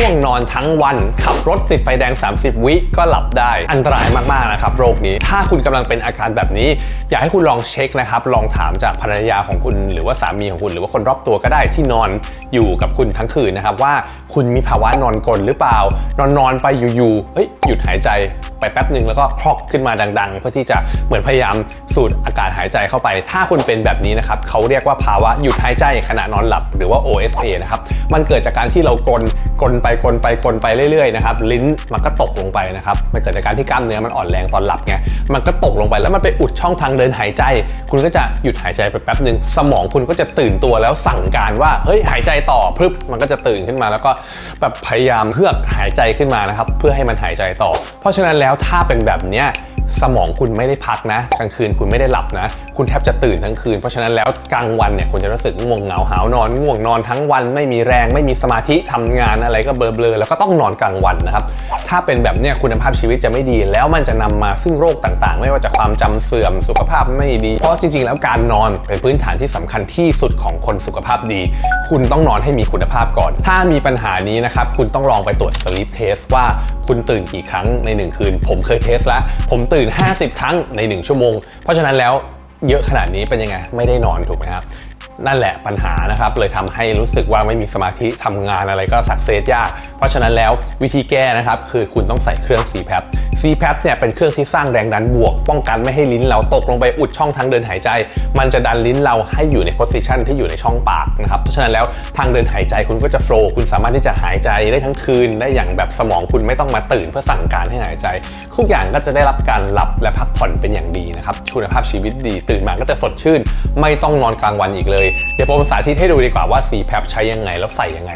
ง่วงนอนทั้งวัน ขับรถติดไฟแดง 30 วิก็หลับได้อันตรายมากๆนะครับโรคนี้ ถ้าคุณกำลังเป็นอาการแบบนี้ อยากให้คุณลองเช็คนะครับลองถามจากภรรยาของคุณ หรือว่าสามีของคุณหรือว่าคนรอบตัวก็ได้ที่นอนอยู่กับคุณทั้งคืนนะครับว่าคุณมีภาวะนอนกลนหรือเปล่า นอนนอนไปอยู่ๆเฮ้ยหยุดหายใจไปแป๊บหนึ่งแล้วก็พรอกขึ้นมาดัง ๆ เพื่อที่จะเหมือนพยายามสูดอากาศหายใจเข้าไป ถ้าคุณเป็นแบบนี้นะครับเขาเรียกว่าภาวะหยุดหายใจขณะนอนหลับหรือว่า OSA นะครับมันเกิดจากการที่เรากลน กลนไปกลนไปกลนไปเรื่อยๆนะครับลิ้นมันก็ตกลงไปนะครับมันเกิดจากการที่กล้ามเนื้อมันอ่อนแรงตอนหลับไงมันก็ตกลงไปแล้วมันไปอุดช่องทางเดินหายใจ คุณก็จะหยุดหายใจไปแป๊บหนึ่งสมองคุณก็จะตื่นตัวแล้วสั่งการว่าเฮ้ยหายใจต่อพึบมันก็จะตื่นขึ้นมา แล้วก็แบบพยายามเฮือกหายใจขึ้นมานะครับเพื่อให้มันหายใจต่อ เพราะฉะนั้นแล้วถ้าเป็นแบบเนี้ย สมองคุณไม่ได้พักนะ กลางคืนคุณไม่ได้หลับนะ คุณแทบจะตื่นทั้งคืน เพราะฉะนั้นแล้วกลางวันเนี่ยคุณจะรู้สึกง่วงเหงาหาวนอนง่วงนอนทั้งวันไม่มีแรงไม่มีสมาธิทำงานอะไรก็เบลอๆแล้วก็ต้องนอนกลางวันนะครับถ้าเป็นแบบเนี้ยคุณภาพชีวิตจะไม่ดี แล้วมันจะนำมาซึ่งโรคต่างๆ ไม่ว่าจะความจำเสื่อมสุขภาพไม่ดี เพราะจริงๆ แล้วการนอนเป็นพื้นฐานที่สำคัญที่สุดของคนสุขภาพดี คุณต้องนอนให้มีคุณภาพก่อน ถ้ามีปัญหานี้นะครับคุณต้องลองไปตรวจ sleep test ว่าคุณตื่นกี่ครั้งใน 1 คืน ผมเคยเทสแล้วผมตื่น50 ครั้งใน 1 ชั่วโมง เพราะฉะนั้นแล้วเยอะขนาดนี้เป็นยังไง ไม่ได้นอนถูกไหมครับนั่นแหละปัญหานะครับเลยทำให้รู้สึกว่าไม่มีสมาธิทำงานอะไรก็สักเซสยาก เพราะฉะนั้นแล้ววิธีแก้นะครับคือคุณต้องใส่เครื่อง CPAP CPAP เนี่ยเป็นเครื่องที่สร้างแรงดันบวก ป้องกันไม่ให้ลิ้นเราตกลงไปอุดช่องทางเดินหายใจ มันจะดันลิ้นเราให้อยู่ในโพสิชันที่อยู่ในช่องปากนะครับเพราะฉะนั้นแล้วทางเดินหายใจคุณก็จะโฟล์คุณสามารถที่จะหายใจได้ทั้งคืนได้อย่างแบบสมองคุณไม่ต้องมาตื่นเพื่อสั่งการให้หายใจ ทุกอย่างก็จะได้รับการหลับและพักผ่อนเป็นอย่างดีนะครับคุณภาพชีวิตดีตื่นมาก็จะสดชื่น ไม่ต้องนอนกลางวันอีกเลย เดี๋ยวผมสาธิตให้ดูดีกว่าว่า CPAP ใช้ยังไงแล้วใส่ยังไง